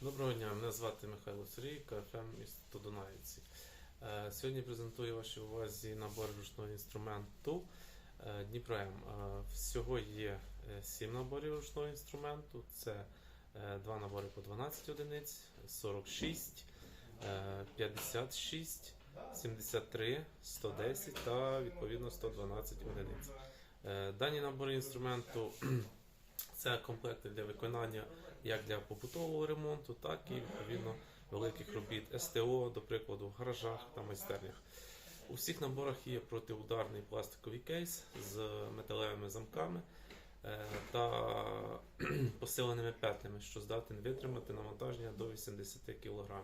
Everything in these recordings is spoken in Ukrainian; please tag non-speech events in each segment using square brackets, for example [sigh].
Доброго дня, мене звати Михайло Сергій, КФМ місто Дунаївці. Е, Сьогодні презентую вашій увазі набор ручного інструменту е, Дніпро М. Е, Всього є 7 наборів ручного інструменту. Це е, два набори по 12 одиниць, 46, е, 56, 73, 110 та відповідно 112 одиниць. Дані набори інструменту [clears throat] це комплекти для виконання як для побутового ремонту, так і відповідно великих робіт СТО, до прикладу, в гаражах та майстернях. У всіх наборах є протиударний пластиковий кейс з металевими замками е, та [clears throat] посиленими петлями, що здатен витримати навантаження до 80 кг.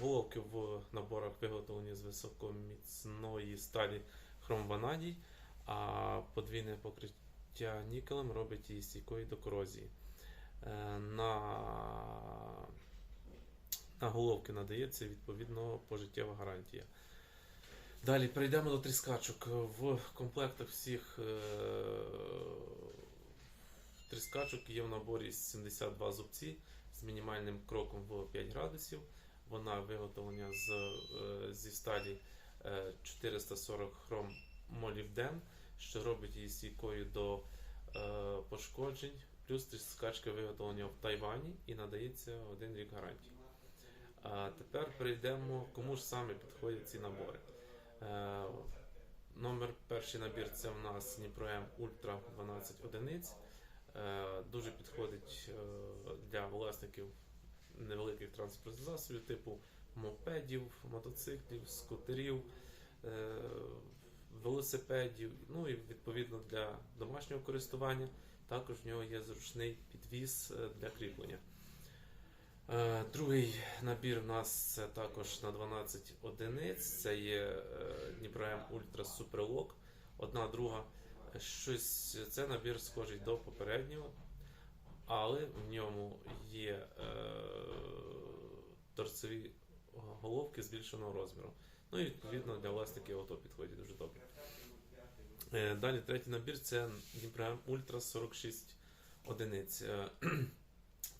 Головки в наборах виготовлені з високоміцної сталі хромванадій, а подвійне покриття нікелем робить її стійкою до корозії. Е, На, на головки надається відповідно пожиттєва гарантія. Далі перейдемо до тріскачок. В комплектах всіх е, тріскачок є в наборі 72 зубці з мінімальним кроком в 5 градусів. Вона виготовлена з, е, зі сталі е, 440 хром молівден, що робить її стійкою до пошкоджень. Плюс тріскачка виготовлення в Тайвані і надається один рік гарантії. А тепер перейдемо, кому ж саме підходять ці набори. Е, номер перший набір це в нас Дніпро М Ультра 12 одиниць. Е, дуже підходить е, для власників невеликих транспортних засобів, типу мопедів, мотоциклів, скутерів, е, велосипедів, ну і відповідно для домашнього користування. Також в нього є зручний підвіз е, для кріплення. Е, Другий набір у нас це також на 12 одиниць. Це є е, Дніпро М Ультра Суперлок. Одна друга. Е, Щось це набір схожий до попереднього, але в ньому є е, торцеві головки збільшеного розміру. Ну і відповідно для власників авто підходить дуже добре. Е, Далі третій набір це Дніпро Ультра 46 одиниць. Е, [clears throat]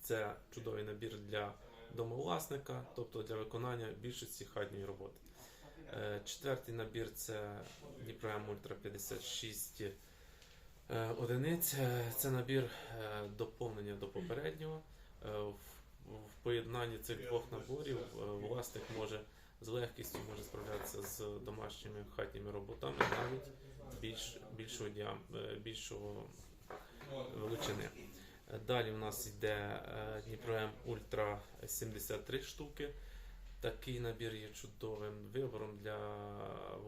Це чудовий набір для домовласника, тобто для виконання більшості хатньої роботи. Е, Четвертий набір це Дніпро Ультра 56 е, одиниць. Це набір доповнення до попереднього. В поєднанні цих двох наборів власник може з легкістю може справлятися з домашніми хатніми роботами навіть більш, більшого, е, більшого величини. Далі у нас йде е, Дніпро М Ультра 73 штуки. Такий набір є чудовим вибором для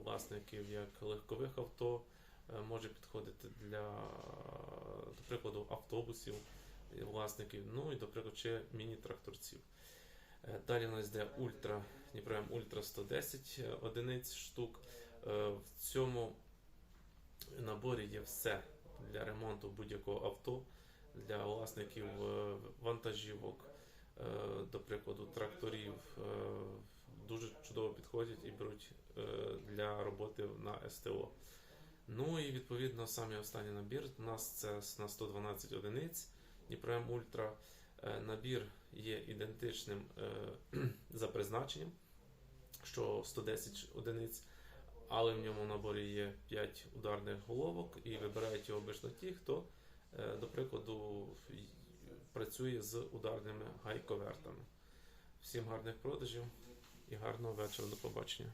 власників як легкових авто, е, може підходити для, до прикладу, автобусів власників, ну і, до прикладу, ще міні-тракторців. Е, Далі нас йде Ультра, Дніпро М Ультра 110 одиниць штук. Е, В цьому наборі є все для ремонту будь-якого авто, для власників е, вантажівок, е, до прикладу, тракторів. е, Дуже чудово підходять і беруть е, для роботи на СТО. Ну і відповідно самий останній набір у нас це на 112 одиниць. Дніпро М Ультра. Е, Набір є ідентичним е, [clears throat] за призначенням, що 110 одиниць, але в ньому наборі є 5 ударних головок і вибирають його обично ті, хто, е, до прикладу, працює з ударними гайковертами. Всім гарних продажів і гарного вечора. До побачення.